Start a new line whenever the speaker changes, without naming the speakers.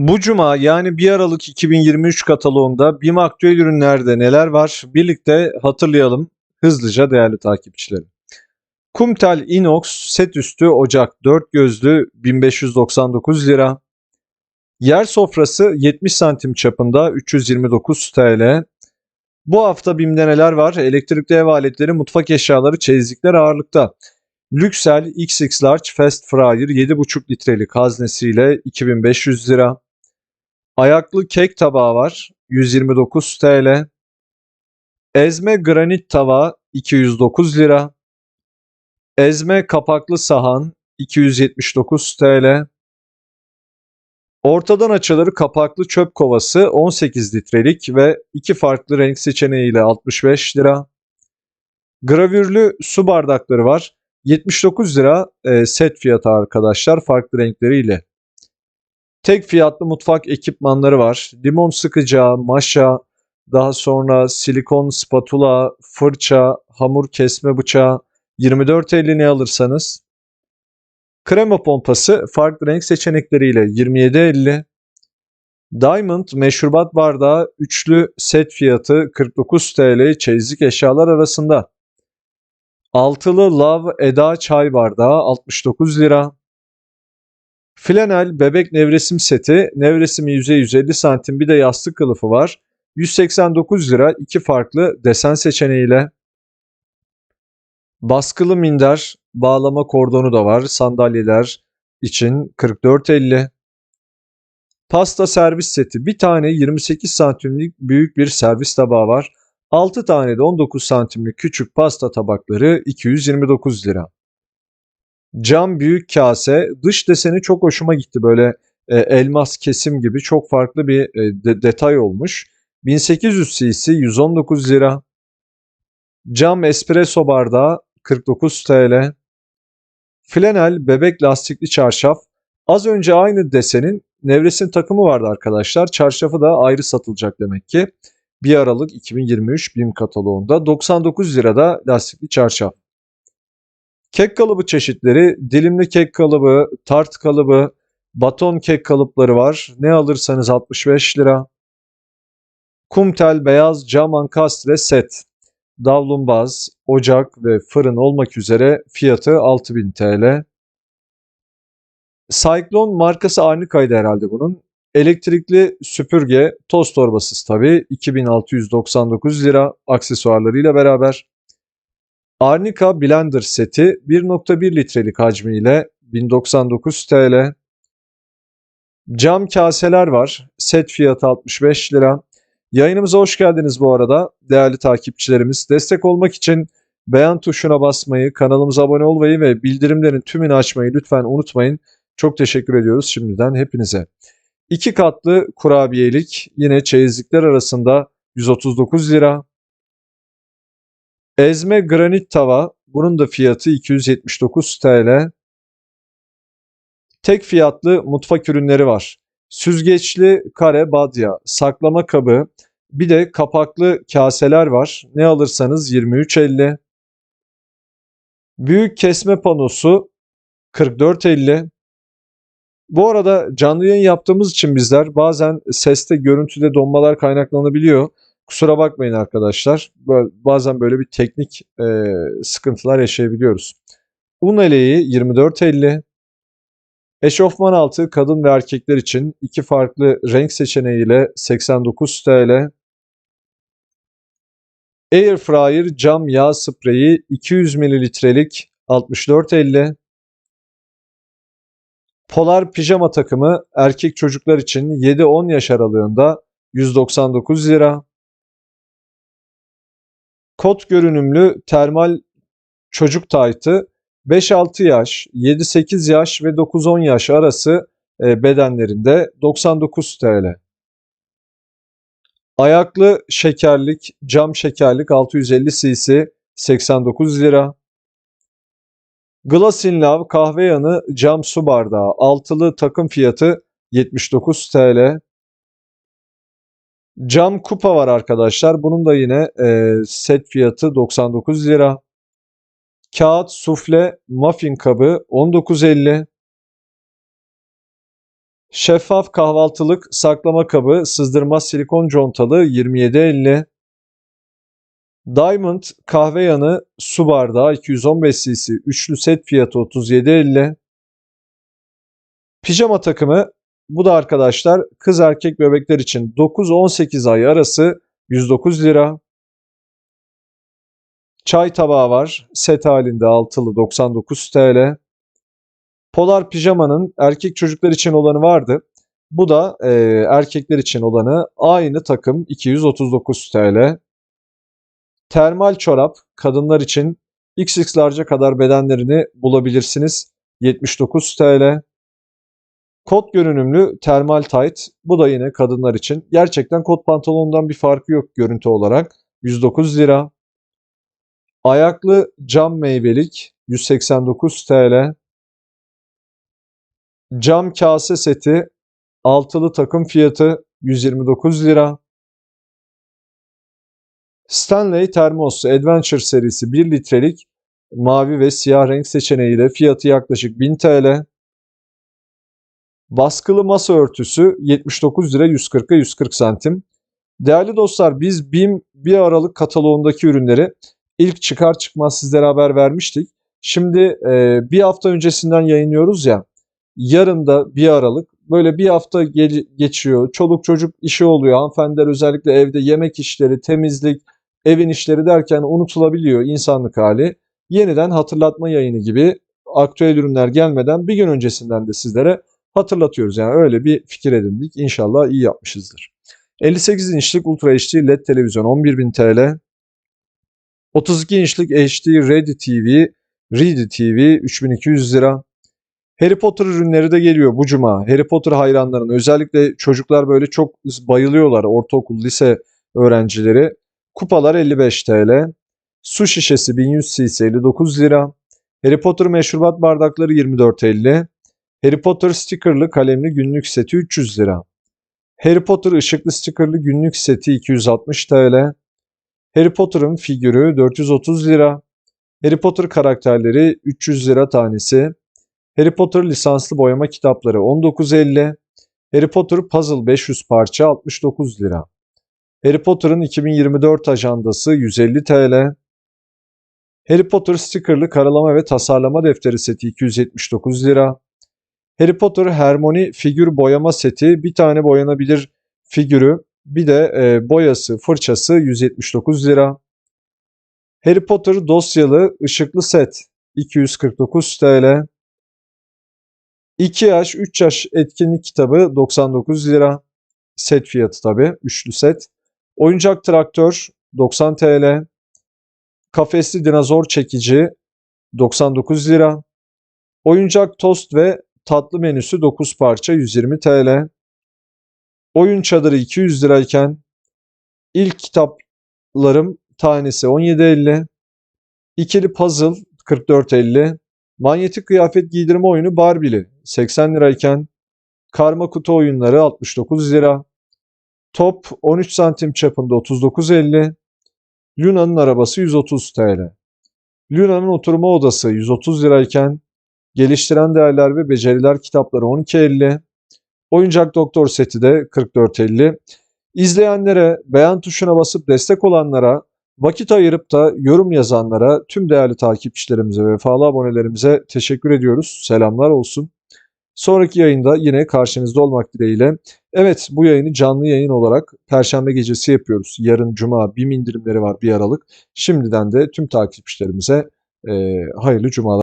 Bu cuma yani 1 Aralık 2023 kataloğunda BİM aktüel ürünlerde neler var? Birlikte hatırlayalım hızlıca değerli takipçilerim. Kumtel Inox set üstü ocak 4 gözlü 1599 lira. Yer sofrası 70 santim çapında 329 TL. Bu hafta BİM'de neler var? Elektrikli ev aletleri, mutfak eşyaları, çeyizlikler ağırlıkta. Lüksel XX Large Fast Fryer 7,5 litrelik haznesiyle 2500 lira. Ayaklı kek tabağı var 129 TL. Ezme granit tava 209 lira. Ezme kapaklı sahan 279 TL. Ortadan açılır kapaklı çöp kovası 18 litrelik ve iki farklı renk seçeneğiyle 65 lira. Gravürlü su bardakları var. 79 lira e, set fiyatı arkadaşlar farklı renkleriyle. Tek fiyatlı mutfak ekipmanları var. Limon sıkacağı, maşa, daha sonra silikon spatula, fırça, hamur kesme bıçağı 24.50 ne alırsanız. Krema pompası farklı renk seçenekleriyle 27.50. Diamond meşrubat bardağı üçlü set fiyatı 49 TL çeyizlik eşyalar arasında. Altılı Love Eda çay bardağı 69 lira. Flanel bebek nevresim seti, nevresimi yüzey 150 santim bir de yastık kılıfı var. 189 lira iki farklı desen seçeneğiyle. Baskılı minder, bağlama kordonu da var. Sandalyeler için 44.50. Pasta servis seti. Bir tane 28 santimlik büyük bir servis tabağı var. 6 tane de 19 santimlik küçük pasta tabakları 229 lira. Cam büyük kase. Dış deseni çok hoşuma gitti. Böyle e, elmas kesim gibi çok farklı bir e, de- detay olmuş. 1800 cc 119 lira. Cam espresso bardağı 49 TL. Flanel bebek lastikli çarşaf. Az önce aynı desenin nevresim takımı vardı arkadaşlar. Çarşafı da ayrı satılacak demek ki. 1 Aralık 2023 BİM kataloğunda 99 lirada lastikli çarşaf. Kek kalıbı çeşitleri, dilimli kek kalıbı, tart kalıbı, baton kek kalıpları var. Ne alırsanız 65 lira. Kumtel beyaz cam ankastre set. Davlumbaz, ocak ve fırın olmak üzere fiyatı 6000 TL. Cyclone markası Arnica'ydı herhalde bunun. Elektrikli süpürge, toz torbasız tabii 2699 lira aksesuarlarıyla beraber. Arnica Blender seti 1.1 litrelik hacmiyle 1099 TL. Cam kaseler var. Set fiyatı 65 lira. Yayınımıza hoş geldiniz bu arada değerli takipçilerimiz. Destek olmak için beğen tuşuna basmayı, kanalımıza abone olmayı ve bildirimlerin tümünü açmayı lütfen unutmayın. Çok teşekkür ediyoruz şimdiden hepinize. İki katlı kurabiyelik yine çeyizlikler arasında 139 lira. Ezme granit tava bunun da fiyatı 279 TL. Tek fiyatlı mutfak ürünleri var. Süzgeçli kare badya, saklama kabı, bir de kapaklı kaseler var. Ne alırsanız 23.50. Büyük kesme panosu 44.50. Bu arada canlı yayın yaptığımız için bizler bazen seste, görüntüde donmalar kaynaklanabiliyor. Kusura bakmayın arkadaşlar. Böyle, bazen böyle bir teknik e, sıkıntılar yaşayabiliyoruz. Un eleği 24.50. Eşofman altı kadın ve erkekler için iki farklı renk seçeneğiyle 89 TL. Air Fryer cam yağ spreyi 200 mililitrelik 64.50. Polar pijama takımı erkek çocuklar için 7-10 yaş aralığında 199 lira. Kot görünümlü termal çocuk taytı 5-6 yaş, 7-8 yaş ve 9-10 yaş arası e, bedenlerinde 99 TL. Ayaklı şekerlik, cam şekerlik 650 cc 89 lira. Glass in Love kahve yanı cam su bardağı altılı takım fiyatı 79 TL. Cam kupa var arkadaşlar. Bunun da yine e, set fiyatı 99 lira. Kağıt sufle muffin kabı 19.50. Şeffaf kahvaltılık saklama kabı sızdırmaz silikon contalı 27.50. Diamond kahve yanı su bardağı 215 cc üçlü set fiyatı 37.50. Pijama takımı bu da arkadaşlar kız erkek bebekler için 9-18 ay arası 109 lira. Çay tabağı var. Set halinde altılı 99 TL. Polar pijamanın erkek çocuklar için olanı vardı. Bu da e, erkekler için olanı aynı takım 239 TL. Termal çorap kadınlar için XX large'a kadar bedenlerini bulabilirsiniz. 79 TL. Kot görünümlü termal tight. Bu da yine kadınlar için. Gerçekten kot pantolondan bir farkı yok görüntü olarak. 109 lira. Ayaklı cam meyvelik 189 TL. Cam kase seti altılı takım fiyatı 129 lira. Stanley Termos Adventure serisi 1 litrelik mavi ve siyah renk seçeneğiyle fiyatı yaklaşık 1000 TL. Baskılı masa örtüsü 79 lira 140'a 140 santim. Değerli dostlar biz BİM 1 Aralık kataloğundaki ürünleri ilk çıkar çıkmaz sizlere haber vermiştik. Şimdi e, bir hafta öncesinden yayınlıyoruz ya. Yarın da 1 Aralık böyle bir hafta ge- geçiyor. Çoluk çocuk işi oluyor. Hanımefendiler özellikle evde yemek işleri, temizlik, evin işleri derken unutulabiliyor insanlık hali. Yeniden hatırlatma yayını gibi aktüel ürünler gelmeden bir gün öncesinden de sizlere hatırlatıyoruz. Yani öyle bir fikir edindik. İnşallah iyi yapmışızdır. 58 inçlik Ultra HD LED televizyon 11.000 TL. 32 inçlik HD Ready TV, Ready TV 3200 lira. Harry Potter ürünleri de geliyor bu cuma. Harry Potter hayranlarının özellikle çocuklar böyle çok bayılıyorlar ortaokul, lise öğrencileri. Kupalar 55 TL. Su şişesi 1100 cc 59 lira. Harry Potter meşrubat bardakları 24.50. Harry Potter stickerlı kalemli günlük seti 300 lira. Harry Potter ışıklı stickerlı günlük seti 260 TL. Harry Potter'ın figürü 430 lira. Harry Potter karakterleri 300 lira tanesi. Harry Potter lisanslı boyama kitapları 19.50. Harry Potter Puzzle 500 parça 69 lira. Harry Potter'ın 2024 ajandası 150 TL. Harry Potter stickerlı karalama ve tasarlama defteri seti 279 lira. Harry Potter Hermione figür boyama seti bir tane boyanabilir figürü bir de e, boyası fırçası 179 lira. Harry Potter dosyalı ışıklı set 249 TL. 2 yaş 3 yaş etkinlik kitabı 99 lira. Set fiyatı tabi üçlü set. Oyuncak traktör 90 TL. Kafesli dinozor çekici 99 lira. Oyuncak tost ve tatlı menüsü 9 parça 120 TL. Oyun çadırı 200 lirayken ilk kitaplarım tanesi 17.50. İkili puzzle 44.50. Manyetik kıyafet giydirme oyunu Barbie'li 80 lirayken karma kutu oyunları 69 lira. Top 13 santim çapında 39.50. Luna'nın arabası 130 TL. Luna'nın oturma odası 130 lirayken geliştiren değerler ve beceriler kitapları 12.50. Oyuncak doktor seti de 44.50. İzleyenlere, beğen tuşuna basıp destek olanlara, vakit ayırıp da yorum yazanlara, tüm değerli takipçilerimize ve vefalı abonelerimize teşekkür ediyoruz. Selamlar olsun. Sonraki yayında yine karşınızda olmak dileğiyle. Evet bu yayını canlı yayın olarak Perşembe gecesi yapıyoruz. Yarın Cuma BİM indirimleri var 1 Aralık. Şimdiden de tüm takipçilerimize e, hayırlı cumalar.